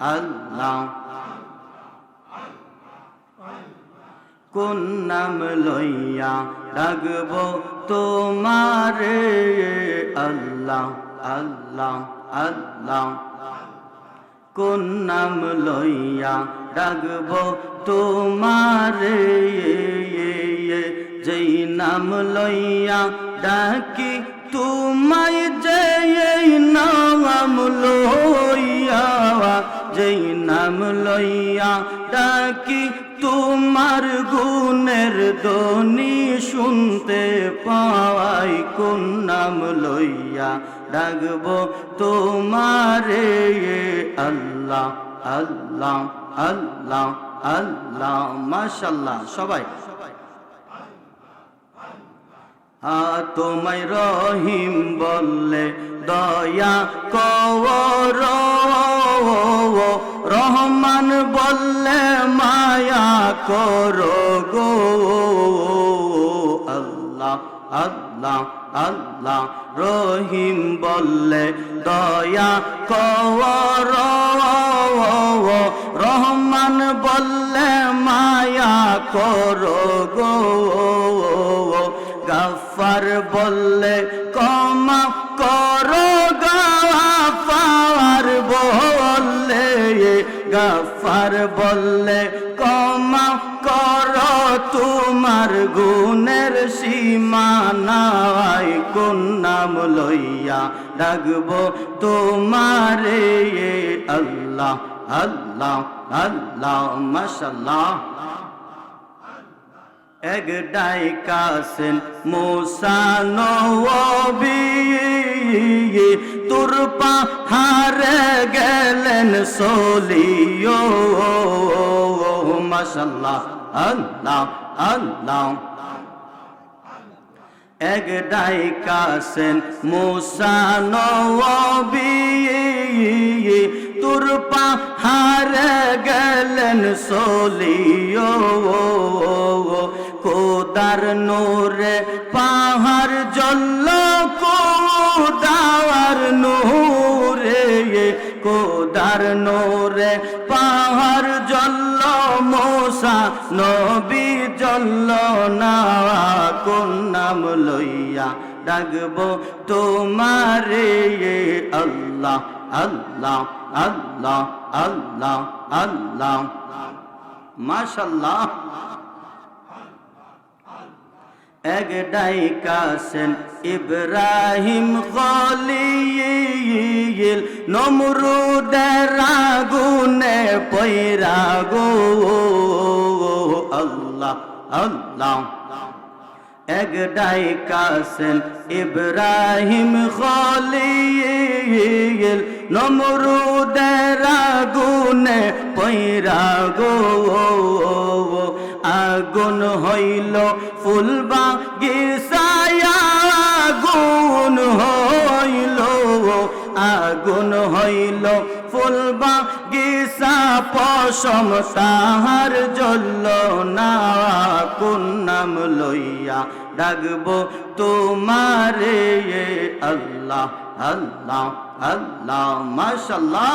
আল্লাহ। কোন নাম লইয়া ডাকব তোমারে? আল্লাহ আল্লাহ আল্লাহ। কোন নাম লইয়া ডাকব তোমারে? যেই নাম লইয়া ডাকি তোমায় যে নাম লইয়া যেই নাম লইয়া ডাকি তোমার গুণের দনি শুনতে পাওয়াই কোন নাম লইয়া ডাকব তোমারে আল্লাহ আল্লাহ আল্লাহ আল্লাহ, মাশাল্লাহ, সবাই। তোমায় রহিম বললে, দয়া কর রহমান বললে, মায়া করো গো। আল্লাহ আল্লাহ আল্লাহ। রহিম বললে, দয়া কর রহমান বললে, মায়া করো গাফার বললে কমা করো গাফার বললে। গাফার বললে কমা করো তোমার গুণের সীমানায় কোন নাম লইয়া ডাকব তোমারে? আল্লাহ আল্লাহ আল্লাহ, মাশাল্লাহ। এক ডাইকাছেন মোসানবি তুরপা হারে গেলেন সলিও। মাসাল্লাহ আল্লাহ আল্লাহ। এক ডাইকাছেন মোসানবি তুরপা হারে গেলেন সলিও। কোদার নোরে, পাহাড় জল্ল কোদার নোরে কোদার নোরে, পাহাড় জল্ল মোসা নবী জল্ল না কোন নাম লইয়া ডাকব? তোমারে আল্লাহ আল্লাহ আল্লাহ আল্লাহ আল্লাহ। মাশাল্লাহ। এক ডাইকাসেন ইব্রাহিম খলিল নমরুদের আগুনে পৈরা গো আল্লাহ আল্লাহ। এক ডাইকাসেন ইব্রাহিম খলিল নমরুদের আগুনে পৈরা হইল ফুলবা গিসায়া আগুন হইল আগুন হইল ফুলবা গিসা পশম তাহার জল্ল না কোন নাম লইয়া ডাকবো তোমারে আল্লাহ আল্লাহ আল্লাহ মাশাল্লাহ